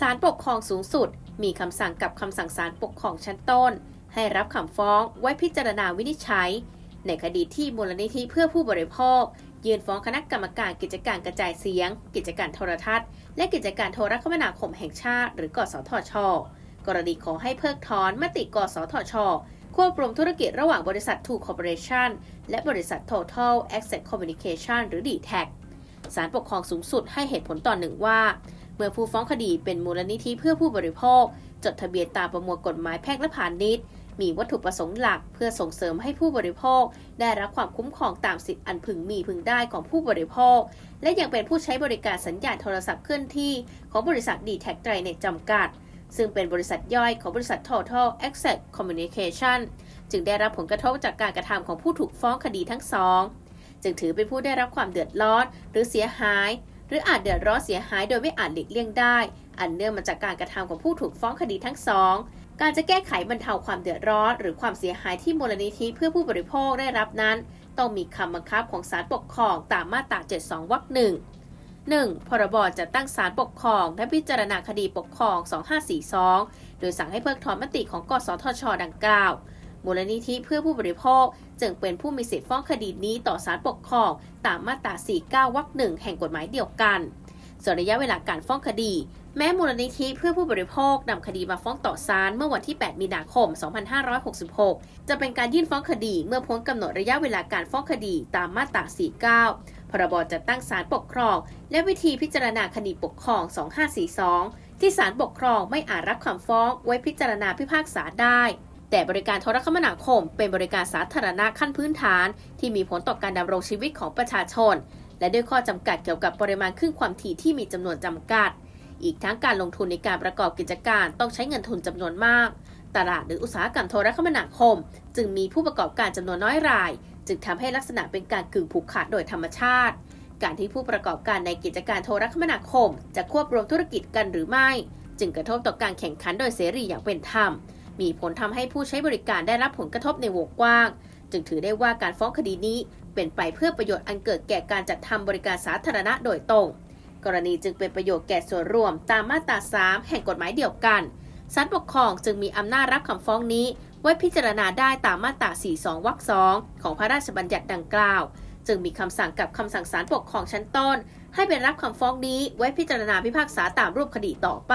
ศาลปกครองสูงสุด มีคำสั่งกับคำสั่งศาลปกครองชั้นต้น ให้รับคำฟ้องไว้พิจารณาวินิจฉัย ในคดีที่มูลนิธิเพื่อผู้บริโภค ยื่นฟ้องคณะกรรมการกิจการกระจายเสียง กิจการโทรทัศน์ และกิจการโทรคมนาคมแห่งชาติ หรือกสทช กรณีขอให้เพิกถอนมติกสทช ควบรวมธุรกิจระหว่างบริษัท Two Corporation และบริษัท Total Access Communication หรือ d t a c ศาลปกครองสูงสุดให้เหตุผลต่อหนึ่งว่า มื่อผู้ฟ้องคดีเป็นมูลนิธิเพื่อผู้บริโภค จดทะเบียนตามประมวลกฎหมายแพ่งและพาณิชย์ มีวัตถุประสงค์หลักเพื่อส่งเสริมให้ผู้บริโภค ได้รับความคุ้มครองตามสิทธิอันพึงมีพึงได้ของผู้บริโภค และยังเป็นผู้ใช้บริการสัญญาณโทรศัพท์เคลื่อนที่ของบริษัท d t a c ไตรเน็ตจำกัด ซึ่งเป็นบริษัทย่อยของบริษัท Total Access Communication จึงได้รับผลกระทบจากการกระทำของผู้ถูกฟ้องคดีทั้งสองจึงถือเป็นผู้ได้รับความเดือดร้อนหรือเสียหาย หรืออาจเดือดร้อนเสียหายโดยไม่อาจหลีกเลี่ยงได้ อันเนื่องมาจากการกระทำของผู้ถูกฟ้องคดีทั้งสองการจะแก้ไขบรรเทาความเดือดร้อน หรือความเสียหายที่มูลนิธิเพื่อผู้บริโภคได้รับนั้น ต้องมีคำบังคับของศาลปกครองตามมาตรา 72 วรรคหนึ่ง 1. พรบจัดตั้งศาลปกครอง และพิจารณาคดีปกครอง 2542 โดยสั่งให้เพิกถอนมติของกสทช ดังกล่าว มูลนิธิเพื่อผู้บริโภค จึงเป็นผู้มีสิทธิฟ้องคดีนี้ต่อศาลปกครองตามมาตรา 49 วรรคหนึ่งแห่งกฎหมายเดียวกันส่วนระยะเวลาการฟ้องคดี แม้มูลนิธิเพื่อผู้บริโภคนำคดีมาฟ้องต่อศาลเมื่อวันที่ 8 มีนาคม 2566 จะเป็นการยื่นฟ้องคดีเมื่อพ้นกำหนดระยะเวลาการฟ้องคดีตามมาตรา 49 พรบจัดตั้งศาลปกครอง และวิธีพิจารณาคดีปกครอง 2542 ที่ศาลปกครองไม่อาจรับคำฟ้องไว้พิจารณาพิพากษาได้ แต่บริการโทรคมนาคมเป็นบริการสาธารณะขั้นพื้นฐาน ที่มีผลต่อการดำรงชีวิตของประชาชน และด้วยข้อจำกัดเกี่ยวกับปริมาณคลื่นความถี่ที่มีจำนวนจำกัด อีกทั้งการลงทุนในการประกอบกิจการต้องใช้เงินทุนจำนวนมาก ตลาดหรืออุตสาหกรรมโทรคมนาคม จึงมีผู้ประกอบการจำนวนน้อยราย จึงทำให้ลักษณะเป็นการกึ่งผูกขาดโดยธรรมชาติ การที่ผู้ประกอบการในกิจการโทรคมนาคม จะควบรวมธุรกิจกันหรือไม่ จึงกระทบต่อการแข่งขันโดยเสรีอย่างเป็นธรรม มีผลทำให้ผู้ใช้บริการได้รับผลกระทบในวงกว้าง จึงถือได้ว่าการฟ้องคดีนี้เป็นไปเพื่อประโยชน์อันเกิดแก่การจัดทำบริการสาธารณะโดยตรง กรณีจึงเป็นประโยชน์แก่ส่วนรวมตามมาตรา 3 แห่งกฎหมายเดียวกันศาลปกครองจึงมีอำนาจรับคำฟ้องนี้ ไว้พิจารณาได้ตามมาตรา 42 วรรค 2 ของพระราชบัญญัติดังกล่าว จึงมีคำสั่งกับคำสั่งศาลปกครองชั้นต้น ให้เป็นรับคำฟ้องนี้ไว้พิจารณาพิพากษาตามรูปคดีต่อไป